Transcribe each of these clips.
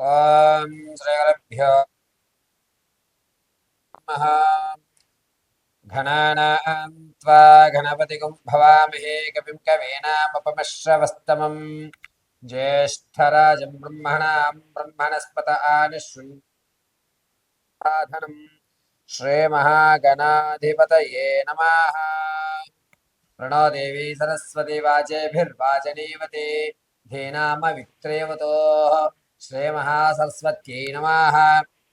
ॐ श्रीगुरुभ्यो नमः। घनानां त्वा गणपतिगुं भवामहे, कविं कवीनामपमश्रवस्तमम् ज्येष्ठराजं ब्रह्मणां ब्रह्मणस्पत आनिशृण्वाधनं श्रीमहागणाधिपतये नमः। प्रणो देवी सरस्वती वाचेभिर्वाचनीवते धीनामवित्रेवतोः శ్రీమహాసరస్వత్యై నమ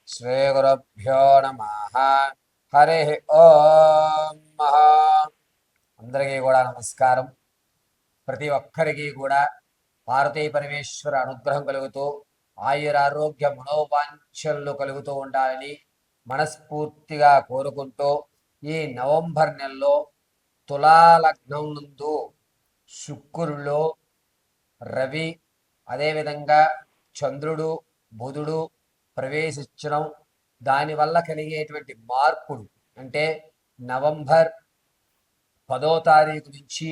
శ్రీగురుభ్యో నమ హరి ఓం అందరికీ కూడా నమస్కారం. ప్రతి ఒక్కరికి కూడా పార్వతీ పరమేశ్వర అనుగ్రహం కలుగుతూ ఆయురారోగ్య మనోవాంఛలు కలుగుతూ ఉండాలని మనస్ఫూర్తిగా కోరుకుంటూ ఈ నవంబర్ నెలలో తులాలగ్నం నందు శుక్రులో రవి అదేవిధంగా చంద్రుడు బుధుడు ప్రవేశించడం దానివల్ల కలిగేటువంటి మార్పులు అంటే నవంబర్ పదో తారీఖు నుంచి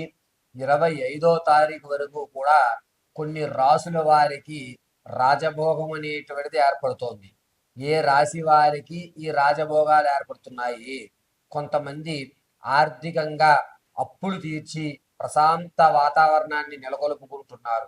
ఇరవై ఐదో తారీఖు వరకు కూడా కొన్ని రాసుల వారికి రాజభోగం అనేటువంటిది ఏర్పడుతోంది. ఏ రాశి వారికి ఈ రాజభోగాలు ఏర్పడుతున్నాయి? కొంతమంది ఆర్థికంగా అప్పులు తీర్చి ప్రశాంత వాతావరణాన్ని నెలకొల్పుకుంటున్నారు.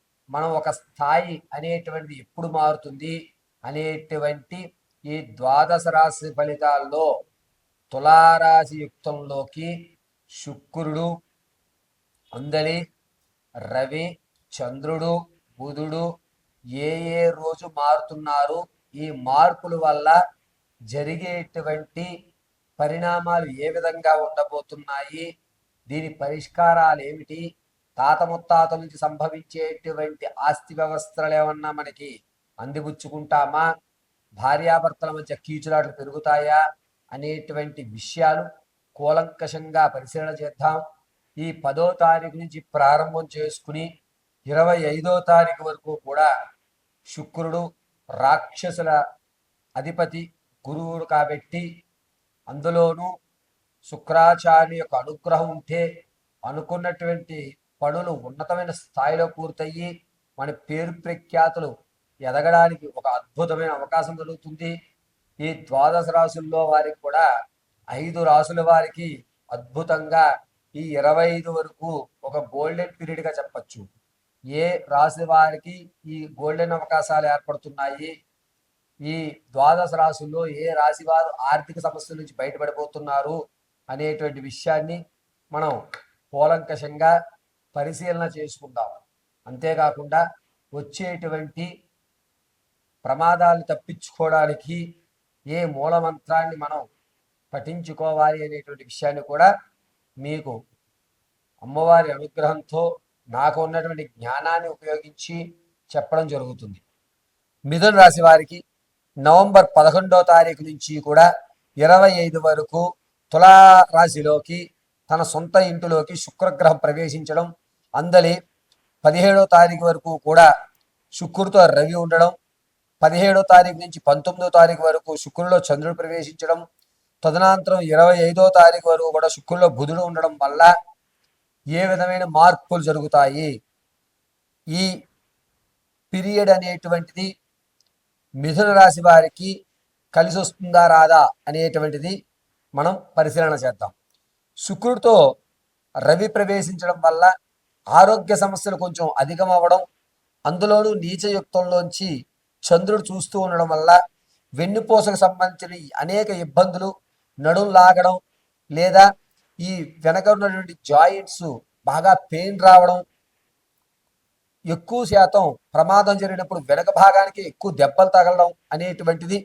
మనం ఒక స్థాయి అనేటువంటిది ఎప్పుడు మారుతుంది? అనేటువంటి ఈ ద్వాదశ రాశి ఫలితాల్లో తులారాశి యుక్తంలోకి శుక్రుడు అందలి రవి చంద్రుడు బుధుడు ఏ ఏ రోజు మారుతున్నారు? ఈ మార్పుల వల్ల జరిగేటువంటి పరిణామాలు ఏ విధంగా ఉండబోతున్నాయి? దీని పరిష్కారాలు ఏమిటి? తాత ముత్తాతల నుంచి సంభవించేటువంటి ఆస్తి వ్యవస్థలు ఏమన్నా మనకి అందిపుచ్చుకుంటామా? భార్యాభర్తల మధ్య కీచులాట్లు పెరుగుతాయా? అనేటువంటి విషయాలు కూలంకషంగా పరిశీలన చేద్దాం. ఈ పదో తారీఖు నుంచి ప్రారంభం చేసుకుని ఇరవై ఐదో తారీఖు వరకు కూడా శుక్రుడు రాక్షసుల అధిపతి గురువుడు కాబట్టి అందులోనూ శుక్రాచార్య యొక్క అనుగ్రహం ఉంటే అనుకున్నటువంటి పనులు ఉన్నతమైన స్థాయిలో పూర్తయ్యి మన పేరు ప్రఖ్యాతులు ఎదగడానికి ఒక అద్భుతమైన అవకాశం దొరుకుతుంది. ఈ ద్వాదశ రాసుల్లో వారికి కూడా ఐదు రాసుల వారికి అద్భుతంగా ఈ ఇరవై ఐదు వరకు ఒక గోల్డెన్ పీరియడ్గా చెప్పచ్చు. ఏ రాశి వారికి ఈ గోల్డెన్ అవకాశాలు ఏర్పడుతున్నాయి? ఈ ద్వాదశ రాశుల్లో ఏ రాశి వారు ఆర్థిక సమస్యల నుంచి బయటపడిపోతున్నారు అనేటువంటి విషయాన్ని మనం కూలంకషంగా పరిశీలన చేసుకుందాం అంతేకాకుండా వచ్చేటువంటి ప్రమాదాలు తప్పించుకోవడానికి ఏ మూలమంత్రాన్ని మనం పఠించుకోవాలి అనేటువంటి విషయాన్ని కూడా మీకు అమ్మవారి అనుగ్రహంతో నాకు ఉన్నటువంటి జ్ఞానాన్ని ఉపయోగించి చెప్పడం జరుగుతుంది. మిథున రాశి వారికి నవంబర్ పదకొండో తారీఖు నుంచి కూడా ఇరవై ఐదు వరకు తులా రాశిలోకి తన సొంత ఇంటిలోకి శుక్రగ్రహం ప్రవేశించడం అందలి పదిహేడో తారీఖు వరకు కూడా శుక్రుడితో రవి ఉండడం పదిహేడో తారీఖు నుంచి పంతొమ్మిదో తారీఖు వరకు శుక్రుల్లో చంద్రుడు ప్రవేశించడం తదనంతరం ఇరవై ఐదో తారీఖు వరకు కూడా శుక్రుల్లో బుధుడు ఉండడం వల్ల ఏ విధమైన మార్పులు జరుగుతాయి? ఈ పీరియడ్ అనేటువంటిది మిథున రాశి వారికి కలిసి వస్తుందా రాదా అనేటువంటిది మనం పరిశీలన చేద్దాం. శుక్రుడితో రవి ప్రవేశించడం వల్ల ఆరోగ్య సమస్యలు కొంచెం అధికం అవ్వడం అందులోనూ నీచయుక్తంలోంచి చంద్రుడు చూస్తూ ఉండడం వల్ల వెన్నుపూసకు సంబంధించిన అనేక ఇబ్బందులు నడుం లాగడం లేదా ఈ వెనక ఉన్నటువంటి జాయింట్స్ బాగా పెయిన్ రావడం ఎక్కువ శాతం ప్రమాదం జరిగినప్పుడు వెనక భాగానికి ఎక్కువ దెబ్బలు తగలడం అనేటువంటిది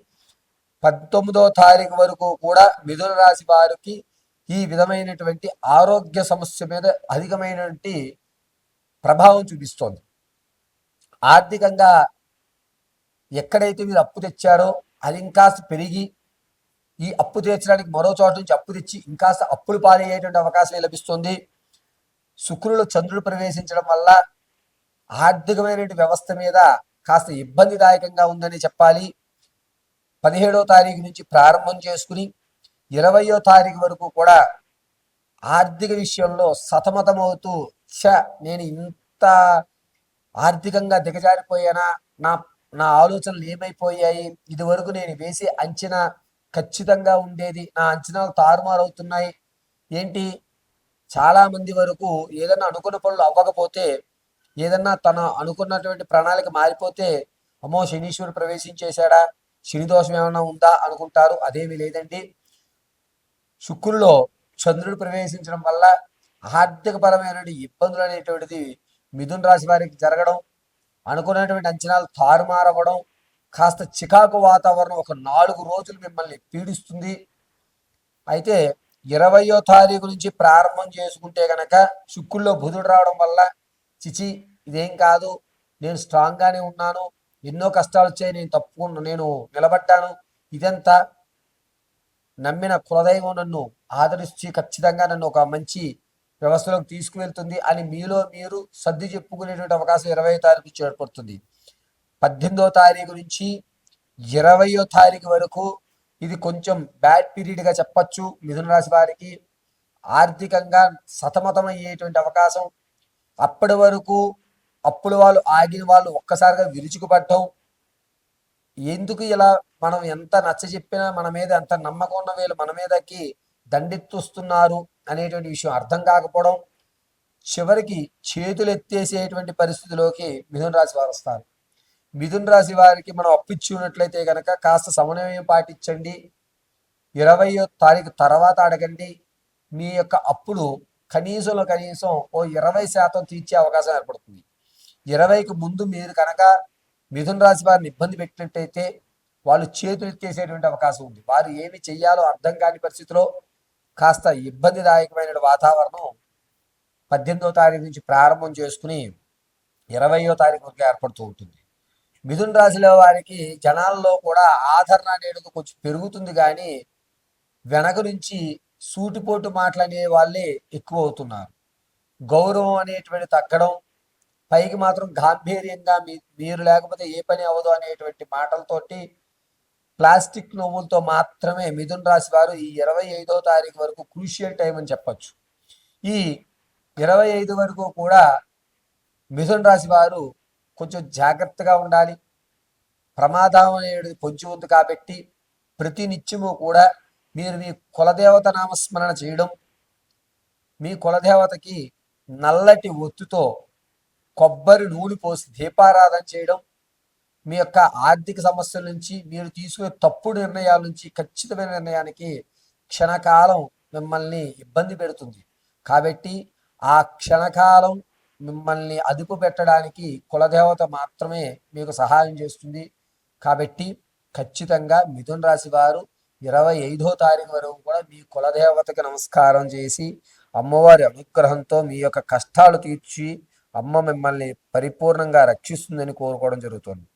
పంతొమ్మిదో తారీఖు వరకు కూడా మిథున రాశి వారికి ఈ విధమైనటువంటి ఆరోగ్య సమస్య మీద అధికమైనటువంటి ప్రభావం చూపిస్తోంది. ఆర్థికంగా ఎక్కడైతే మీరు అప్పు తెచ్చారో అది ఇంకాస్త పెరిగి ఈ అప్పు తీర్చడానికి మరో చోట నుంచి అప్పు తెచ్చి ఇంకాస్త అప్పులు పాలయ్యేటువంటి అవకాశం లభిస్తుంది. శుక్రుడు చంద్రుడు ప్రవేశించడం వల్ల ఆర్థికమైన వ్యవస్థ మీద కాస్త ఇబ్బందిదాయకంగా ఉందని చెప్పాలి. పదిహేడో తారీఖు నుంచి ప్రారంభం చేసుకుని ఇరవయో తారీఖు వరకు కూడా ఆర్థిక విషయంలో సతమతమవుతూ ఛ నేను ఇంత ఆర్థికంగా దిగజారిపోయానా? నా నా ఆలోచనలు ఏమైపోయాయి? ఇది వరకు నేను వేసే అంచనా ఖచ్చితంగా ఉండేది. నా అంచనాలు తారుమారవుతున్నాయి. ఏంటి? చాలా మంది వరకు ఏదన్నా అనుకున్న పనులు అవ్వకపోతే ఏదన్నా తన అనుకున్నటువంటి ప్రణాళిక మారిపోతే అమ్మో శనీశ్వరుడు ప్రవేశించేశాడా? శని దోషం ఏమైనా ఉందా అనుకుంటారు. అదేమీ లేదండి. శుక్రుల్లో చంద్రుడు ప్రవేశించడం వల్ల ఆర్థికపరమైన ఇబ్బందులు అనేటువంటిది మిథున్ రాశి వారికి జరగడం అనుకున్నటువంటి అంచనాలు తారుమారవ్వడం కాస్త చికాకు వాతావరణం ఒక నాలుగు రోజులు మిమ్మల్ని పీడిస్తుంది. అయితే ఇరవయో తారీఖు నుంచి ప్రారంభం చేసుకుంటే గనక శుక్రుల్లో బుధుడు రావడం వల్ల చిచి ఇదేం కాదు నేను స్ట్రాంగ్గానే ఉన్నాను ఎన్నో కష్టాలు వచ్చాయి నేను తప్పు నేను నిలబడ్డాను ఇదంతా నమ్మిన కులదైవం నన్ను ఆదరించి ఖచ్చితంగా నన్ను ఒక మంచి వ్యవస్థలోకి తీసుకువెళ్తుంది అని మీలో మీరు సర్ది చెప్పుకునేటువంటి అవకాశం ఇరవై తారీఖు నుంచి ఏర్పడుతుంది. పద్దెనిమిదో తారీఖు నుంచి ఇరవయో తారీఖు వరకు ఇది కొంచెం బ్యాడ్ పీరియడ్గా చెప్పచ్చు. మిథున రాశి వారికి ఆర్థికంగా సతమతం అయ్యేటువంటి అవకాశం. అప్పటి వరకు అప్పుడు వాళ్ళు ఆగిన వాళ్ళు ఒక్కసారిగా విరుచుకుపడ్డం. ఎందుకు ఇలా మనం ఎంత నచ్చ చెప్పినా మన మీద ఎంత నమ్మకం ఉన్న వీళ్ళు మన మీదకి దండెత్తుస్తున్నారు? అనేటువంటి విషయం అర్థం కాకపోవడం చివరికి చేతులు ఎత్తేసేటువంటి పరిస్థితిలోకి మిథున రాశి వారు వస్తారు. మిథున రాశి వారికి మనం అప్పిచ్చి ఉన్నట్లయితే కనుక కాస్త సమన్వయం పాటించండి. ఇరవయో తారీఖు తర్వాత అడగండి. మీ యొక్క అప్పులు కనీసంలో కనీసం ఓ ఇరవై శాతం తీర్చే అవకాశం ఏర్పడుతుంది. ఇరవైకి ముందు మీరు కనుక మిథున రాశి వారిని ఇబ్బంది పెట్టినట్టయితే వాళ్ళు చేతులు ఎత్తేసేటువంటి అవకాశం ఉంది. వారు ఏమి చెయ్యాలో అర్థం కాని పరిస్థితిలో కాస్త ఇబ్బందిదాయకమైన వాతావరణం పద్దెనిమిదో తారీఖు నుంచి ప్రారంభం చేసుకుని ఇరవయో తారీఖు వరకు ఏర్పడుతూ ఉంటుంది. మిథున రాశిలో వారికి జనాల్లో కూడా ఆదరణ అనేది కొంచెం పెరుగుతుంది కానీ వెనక నుంచి సూటిపోటు మాటలనే వాళ్ళే ఎక్కువ అవుతున్నారు. గౌరవం అనేటువంటి తగ్గడం పైకి మాత్రం గాంభీర్యంగా మీ మీరు లేకపోతే ఏ పని అవ్వదు అనేటువంటి మాటలతోటి ప్లాస్టిక్ నవ్వులతో మాత్రమే మిథున్ రాశి వారు ఈ ఇరవై ఐదో తారీఖు వరకు క్రూషియల్ టైం అని చెప్పచ్చు. ఈ ఇరవై ఐదు వరకు కూడా మిథున్ రాశి వారు కొంచెం జాగ్రత్తగా ఉండాలి. ప్రమాదం అనేది పొంచి ఉంది కాబట్టి ప్రతి నిత్యము కూడా మీరు మీ కులదేవత నామస్మరణ చేయడం మీ కులదేవతకి నల్లటి ఒత్తుతో కొబ్బరి నూనె పోసి దీపారాధన చేయడం మీ యొక్క ఆర్థిక సమస్యల నుంచి మీరు తీసుకునే తప్పుడు నిర్ణయాల నుంచి ఖచ్చితమైన నిర్ణయానికి క్షణకాలం మిమ్మల్ని ఇబ్బంది పెడుతుంది. కాబట్టి ఆ క్షణకాలం మిమ్మల్ని అదుపు పెట్టడానికి కులదేవత మాత్రమే మీకు సహాయం చేస్తుంది. కాబట్టి ఖచ్చితంగా మిథున రాశి వారు ఇరవై ఐదో తారీఖు వరకు కూడా మీ కులదేవతకి నమస్కారం చేసి అమ్మవారి అనుగ్రహంతో మీ యొక్క కష్టాలు తీర్చి అమ్మ మిమ్మల్ని పరిపూర్ణంగా రక్షిస్తుందని కోరుకోవడం జరుగుతుంది.